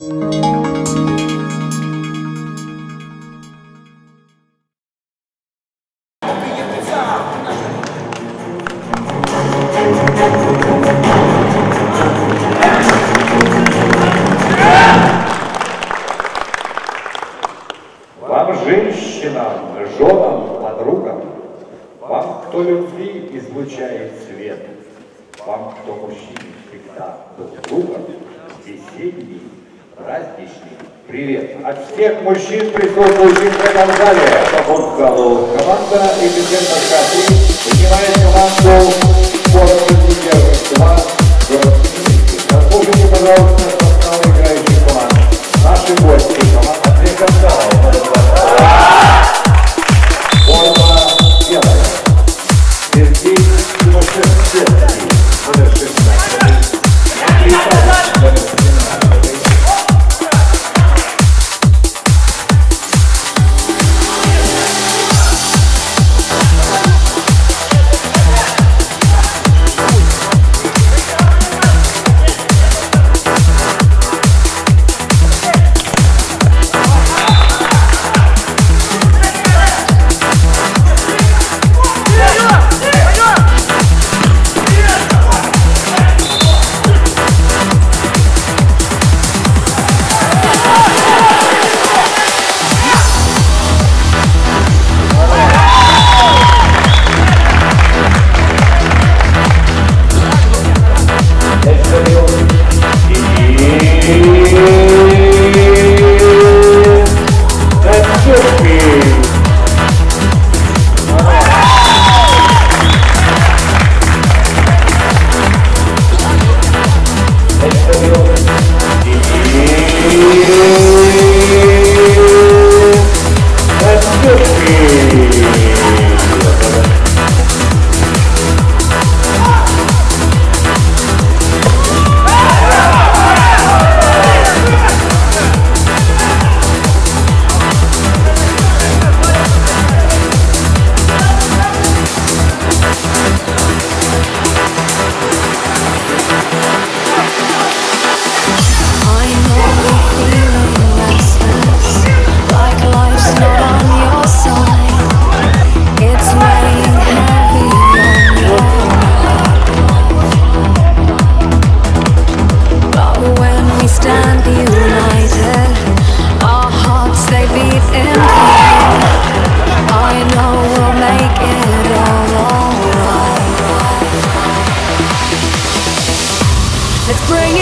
Música праздничный. Привет. От всех мужчин, присутствующих в этом зале. Команда «Эпицентр К3» принимает команду «Спорт Петербург-2» город Хмельницкий. Заслушайте, пожалуйста,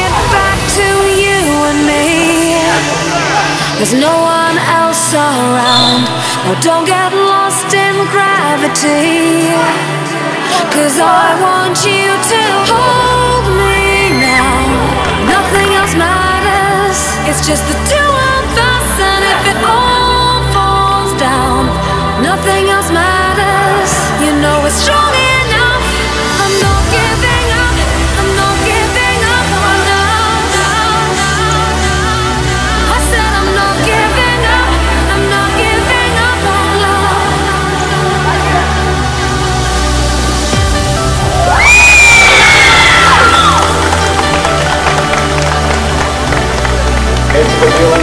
It back to you and me. There's no one else around. Now don't get lost in gravity. Cause I want you to hold me now. Nothing else matters. It's just the It's the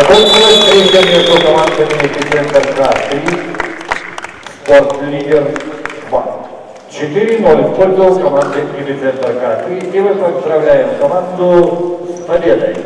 Закончилась встреча между командами Эпицентр К-3, Спорт-лидер 2. 4-0 в пользу команды Эпицентр К-3. И мы поздравляем команду с победой.